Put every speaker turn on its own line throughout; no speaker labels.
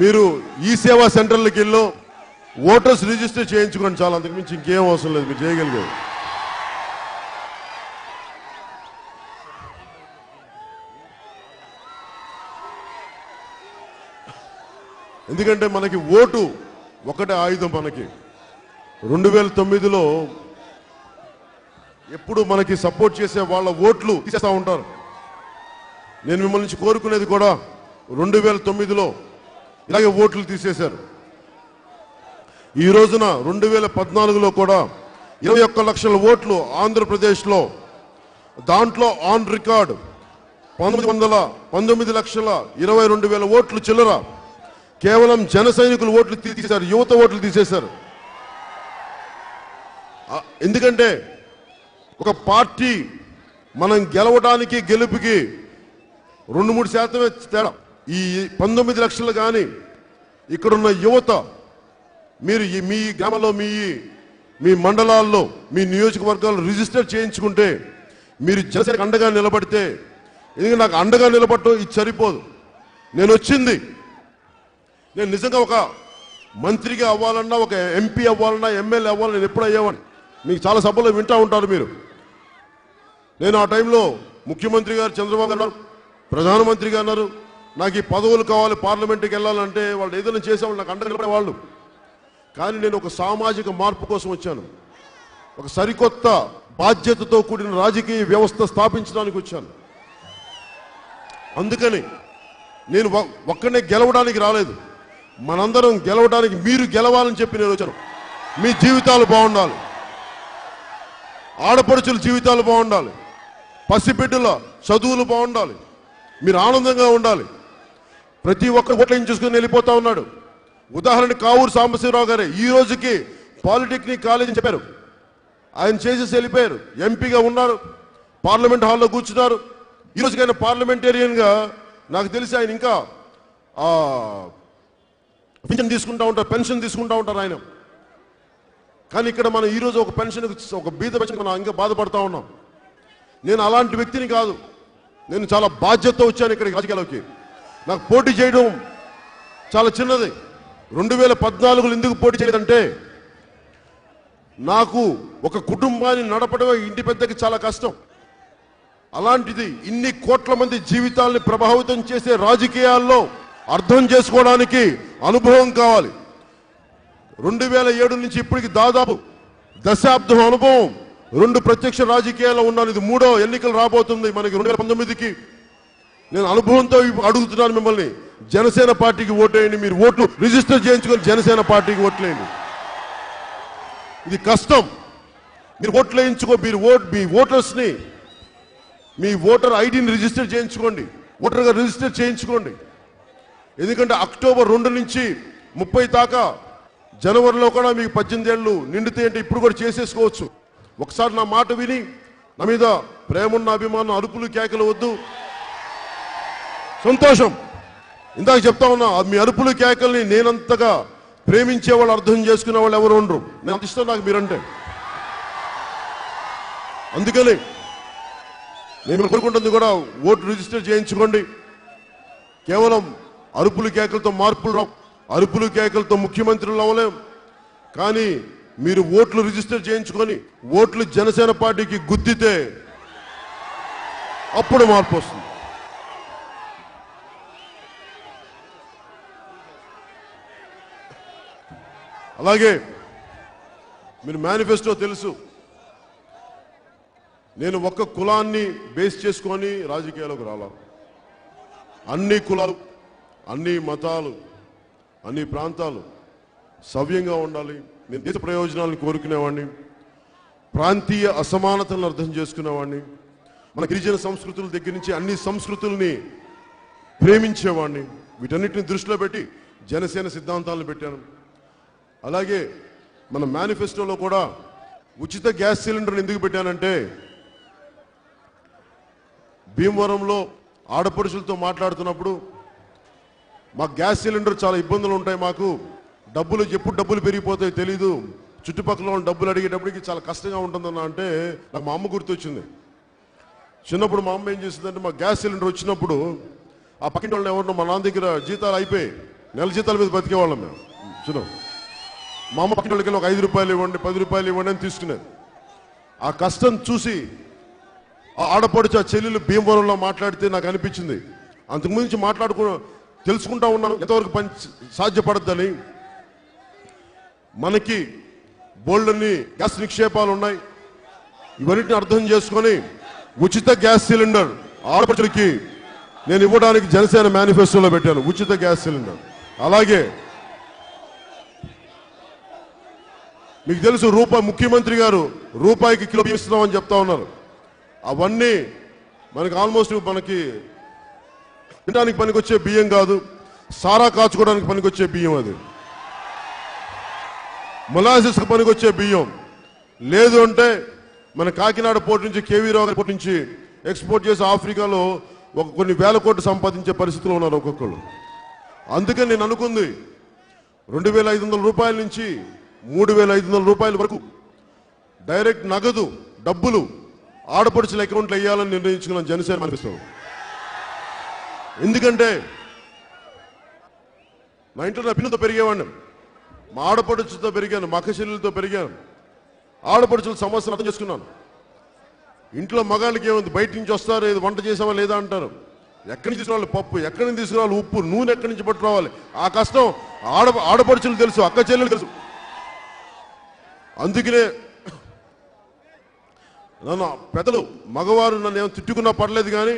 మీరు ఈ సేవా సెంటర్లకు వెళ్ళు ఓటర్స్ రిజిస్టర్ చేయించుకోండి చాలా అంతకుమించి ఇంకేం అవసరం లేదు మీరు చేయగలిగారు ఎందుకంటే మనకి ఓటు ఒకటే ఆయుధం మనకి. రెండు వేల తొమ్మిదిలో ఎప్పుడు మనకి సపోర్ట్ చేసే వాళ్ళ ఓట్లు తీసేస్తూ ఉంటారు. నేను మిమ్మల్ని నుంచి కోరుకునేది కూడా రెండు వేల తొమ్మిదిలో ఇలాగే ఓట్లు తీసేశారు. ఈ రోజున రెండు వేల పద్నాలుగులో కూడా ఇరవై ఒక్క లక్షల ఓట్లు ఆంధ్రప్రదేశ్లో దాంట్లో ఆన్ రికార్డ్ పంతొమ్మిది వందల పంతొమ్మిది లక్షల ఇరవై రెండు వేల ఓట్లు చిల్లర. కేవలం జన సైనికులు ఓట్లు తీసేశారు యువత ఓట్లు తీసేశారు. ఎందుకంటే ఒక పార్టీ మనం గెలవడానికి గెలుపుకి రెండు మూడు శాతమే తేడా. ఈ పంతొమ్మిది లక్షలు కానీ ఇక్కడున్న యువత మీరు ఈ- మీ గ్రామంలో మీ మీ మండలాల్లో మీ నియోజకవర్గాలు రిజిస్టర్ చేయించుకుంటే మీరు జనసేనకు అండగా నిలబడితే ఎందుకంటే నాకు అండగా నిలబడటం ఇది సరిపోదు. నేను వచ్చింది. నేను నిజంగా ఒక మంత్రిగా అవ్వాలన్నా ఒక ఎంపీ అవ్వాలన్నా ఎమ్మెల్యే అవ్వాలని నేను ఎప్పుడు అయ్యేవాడిని. మీకు చాలా సభల్లో వింటూ ఉంటారు మీరు. నేను ఆ టైంలో ముఖ్యమంత్రి గారు చంద్రబాబు గారు అన్నారు ప్రధానమంత్రి గారు అన్నారు నాకు ఈ పదవులు కావాలి పార్లమెంట్కి వెళ్ళాలంటే వాళ్ళు ఏదైనా చేసేవాళ్ళు నాకు అండగా నిలబడే వాళ్ళు. కానీ నేను ఒక సామాజిక మార్పు కోసం వచ్చాను. ఒక సరికొత్త బాధ్యతతో కూడిన రాజకీయ వ్యవస్థ స్థాపించడానికి వచ్చాను. అందుకని నేను ఒక్కనే గెలవడానికి రాలేదు. మనందరం గెలవడానికి మీరు గెలవాలని చెప్పి నేను వచ్చాను. మీ జీవితాలు బాగుండాలి. ఆడపడుచుల జీవితాలు బాగుండాలి. పసిబిడ్డల చదువులు బాగుండాలి. మీరు ఆనందంగా ఉండాలి. ప్రతి ఒక్కరు ఓట్లైన చూసుకుని వెళ్ళిపోతా ఉన్నాడు. ఉదాహరణ కావూరు సాంబశివరావు గారే ఈ రోజుకి పాలిటెక్నిక్ కాలేజ్ అని చెప్పారు. ఆయన చేసేసి వెళ్ళిపోయారు. ఎంపీగా ఉన్నారు. పార్లమెంట్ హాల్లో కూర్చున్నారు. ఈ రోజుకైనా పార్లమెంటేరియన్గా నాకు తెలిసి ఆయన ఇంకా పింఛన్ తీసుకుంటా ఉంటారు పెన్షన్ తీసుకుంటా ఉంటారు ఆయన. కానీ ఇక్కడ మనం ఈరోజు ఒక పెన్షన్ ఒక బీద పెన్షన్ మనం ఇంకా బాధపడతా ఉన్నాం. నేను అలాంటి వ్యక్తిని కాదు. నేను చాలా బాధ్యతతో వచ్చాను ఇక్కడ రాజకీయాలకి నాకు పోటీ చేయడం చాలా చిన్నది. రెండు వేల పద్నాలుగులో ఎందుకు పోటీ చేయలేదంటే నాకు ఒక కుటుంబాన్ని నడపడమే ఇంటి పెద్దకి చాలా కష్టం. అలాంటిది ఇన్ని కోట్ల మంది జీవితాల్ని ప్రభావితం చేసే రాజకీయాల్లో అర్థం చేసుకోవడానికి అనుభవం కావాలి. రెండు వేల ఏడు నుంచి ఇప్పటికి దాదాపు దశాబ్దం అనుభవం రెండు ప్రత్యక్ష రాజకీయాల్లో ఉన్నాను. ఇది మూడో ఎన్నికలు రాబోతుంది. మనకి రెండు వేల పంతొమ్మిదికి నేను అనుభవంతో అడుగుతున్నాను మిమ్మల్ని. జనసేన పార్టీకి ఓటేయండి మీరు ఓట్లు రిజిస్టర్ చేయించుకొని జనసేన పార్టీకి ఓట్లేయండి. ఇది కష్టం. మీరు ఓట్లు వేయించుకో మీరు ఓట్ మీ ఓటర్స్ని మీ ఓటర్ ఐడిని రిజిస్టర్ చేయించుకోండి. ఓటర్గా రిజిస్టర్ చేయించుకోండి. ఎందుకంటే అక్టోబర్ రెండు నుంచి ముప్పై దాకా జనవరిలో కూడా మీకు పద్దెనిమిది ఏళ్ళు నిండితే అంటే ఇప్పుడు కూడా చేసేసుకోవచ్చు. ఒకసారి నా మాట విని నా మీద ప్రేమన్న అభిమానం అరుపులు కేకలు వద్దు. సంతోషం. ఇందాక చెప్తా ఉన్నా మీ అరుపులు కేకల్ని నేనంతగా ప్రేమించే వాళ్ళు అర్థం చేసుకునే వాళ్ళు ఎవరు ఉండరు. నేను అంత ఇష్టం నాకు మీరంటే. అందుకని నేను కోరుకుంటుంది కూడా ఓటు రిజిస్టర్ చేయించుకోండి. కేవలం అరుపులు కేకలతో మార్పులు రావు. అరుపులు కేకలతో ముఖ్యమంత్రులు అవ్వలేం కానీ మీరు ఓట్లు రిజిస్టర్ చేయించుకొని ఓట్లు జనసేన పార్టీకి గుద్దితే అప్పుడు మార్పు వస్తుంది. అలాగే మీరు మేనిఫెస్టో తెలుసు. నేను ఒక్క కులాన్ని బేస్ చేసుకొని రాజకీయాలకు రాలా. అన్ని కులాలు అన్ని మతాలు అన్ని ప్రాంతాలు సవ్యంగా ఉండాలి. నేను దేశ ప్రయోజనాలను కోరుకునేవాడిని. ప్రాంతీయ అసమానతలను అర్థం చేసుకునేవాడిని. మన గిరిజన సంస్కృతుల దగ్గర నుంచి అన్ని సంస్కృతుల్ని ప్రేమించేవాడిని. వీటన్నిటిని దృష్టిలో పెట్టి జనసేన సిద్ధాంతాలను పెట్టాను. అలాగే మన మేనిఫెస్టోలో కూడా ఉచిత గ్యాస్ సిలిండర్ ఎందుకు పెట్టానంటే భీమవరంలో ఆడపడుచులతో మాట్లాడుతున్నప్పుడు మా గ్యాస్ సిలిండర్ చాలా ఇబ్బందులు ఉంటాయి మాకు. డబ్బులు ఎప్పుడు డబ్బులు పెరిగిపోతాయో తెలీదు. చుట్టుపక్కల ఉన్న డబ్బులు అడిగేటప్పటికి చాలా కష్టంగా ఉంటుందన్న అంటే నాకు మా అమ్మ గుర్తొచ్చింది. చిన్నప్పుడు మా అమ్మ ఏం చేసిందంటే మా గ్యాస్ సిలిండర్ వచ్చినప్పుడు ఆ పక్కింటి వాళ్ళని ఎవరినో మా నాన్న దగ్గర జీతాలు అయిపోయి నెల జీతాల మీద బతికేవాళ్ళం మేము. చిన్నప్పుడు మా అమ్మ పక్కన వాళ్ళకి ఒక ఐదు రూపాయలు ఇవ్వండి పది రూపాయలు ఇవ్వండి అని తీసుకునేది. ఆ కష్టం చూసి ఆ ఆడపడుచు ఆ చెల్లెలు భీమవరంలో మాట్లాడితే నాకు అనిపించింది. అంతకు నుంచి మాట్లాడుకు తెలుసుకుంటా ఉన్నాను ఎంతవరకు పని సాధ్యపడద్దని. మనకి బోల్డ్ని గ్యాస్ నిక్షేపాలు ఉన్నాయి. ఇవన్నిటిని అర్థం చేసుకొని ఉచిత గ్యాస్ సిలిండర్ ఆడపడుచులకి నేను ఇవ్వడానికి జనసేన మేనిఫెస్టోలో పెట్టాను ఉచిత గ్యాస్ సిలిండర్. అలాగే మీకు తెలుసు రూపాయి ముఖ్యమంత్రి గారు రూపాయికి కిలో బియ్యం ఇస్తున్నామని చెప్తా ఉన్నారు. అవన్నీ మనకి ఆల్మోస్ట్ మనకి తినడానికి పనికొచ్చే బియ్యం కాదు సారా కాచుకోవడానికి పనికొచ్చే బియ్యం అది. మొలాసిస్కి పనికొచ్చే బియ్యం. లేదు అంటే మన కాకినాడ పోర్టు నుంచి కేవీ రావు గారి నుంచి ఎక్స్పోర్ట్ చేసి ఆఫ్రికాలో ఒక కొన్ని వేల కోట్లు సంపాదించే పరిస్థితిలో ఉన్నారు ఒక్కొక్కరు అందుకని నేను అనుకుంది రెండు వేల ఐదు వందల రూపాయల నుంచి మూడు వేల ఐదు వందల రూపాయల వరకు డైరెక్ట్ నగదు డబ్బులు ఆడపడుచుల అకౌంట్లు వేయాలని నిర్ణయించుకున్నాను జనసేన అనిపిస్తాం ఎందుకంటే నా ఇంట్లో అభినతో పిల్లలతో పెరిగేవాడిని. మా ఆడపడుచుతో పెరిగాను మా అక్క చెల్లెలతో పెరిగాను. ఆడపడుచుల సమస్యలు అర్థం చేసుకున్నాను. ఇంట్లో మగాళ్ళకి ఏముంది? బయట నుంచి వస్తారు? ఏది వంట చేసావా లేదా అంటారు. ఎక్కడి నుంచి తీసుకురావాలి? పప్పు. ఎక్కడి నుంచి తీసుకురావాలి? ఉప్పు. నూనె ఎక్కడి నుంచి పట్టుకోవాలి ఆ కష్టం ఆడ ఆడపడుచులు తెలుసు అక్క చెల్లెలు తెలుసు. అందుకనే నన్ను పెద్దలు మగవారు నన్ను ఏమో తిట్టుకున్నా పడలేదు కానీ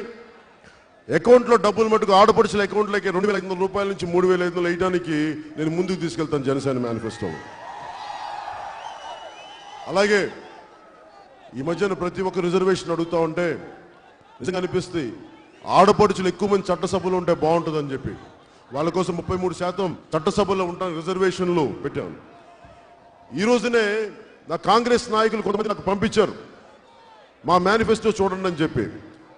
అకౌంట్లో డబ్బులు మటుకు ఆడపడుచుల అకౌంట్లోకి రెండు వేల ఐదు వందల రూపాయల నుంచి మూడు వేల ఐదు వందలు వేయడానికి నేను ముందుకు తీసుకెళ్తాను జనసేన మేనిఫెస్టో అలాగే ఈ మధ్యన ప్రతి ఒక్క రిజర్వేషన్ అడుగుతా ఉంటే నిజంగా అనిపిస్తుంది ఆడపడుచులు ఎక్కువ మంది చట్టసభలో ఉంటే బాగుంటుందని చెప్పి. వాళ్ళ కోసం ముప్పై మూడు శాతం చట్టసభలో ఉంటాను రిజర్వేషన్లు పెట్టాను. ఈరోజునే నా కాంగ్రెస్ నాయకులు కొంతమంది నాకు పంపించారు. మా మేనిఫెస్టో చూడండి అని చెప్పి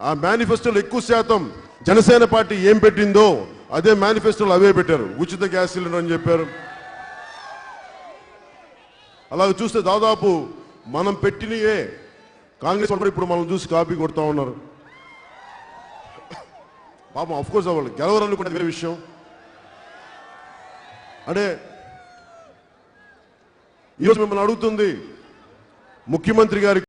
ఆ మేనిఫెస్టోలో ఎక్కువ శాతం జనసేన పార్టీ ఏం పెట్టిందో అదే మేనిఫెస్టోలు అవే పెట్టారు. ఉచిత గ్యాస్ సిలిండర్ అని చెప్పారు. అలా చూస్తే దాదాపు మనం పెట్టినయే కాంగ్రెస్ వాళ్ళు ఇప్పుడు మనం చూసి కాపీ కొడతా ఉన్నారు. పాపం అఫ్కోర్స్ వాళ్ళు గెలవరనుకునే వేరే విషయం. అంటే ఈరోజు మిమ్మల్ని అడుగుతుంది ముఖ్యమంత్రి గారి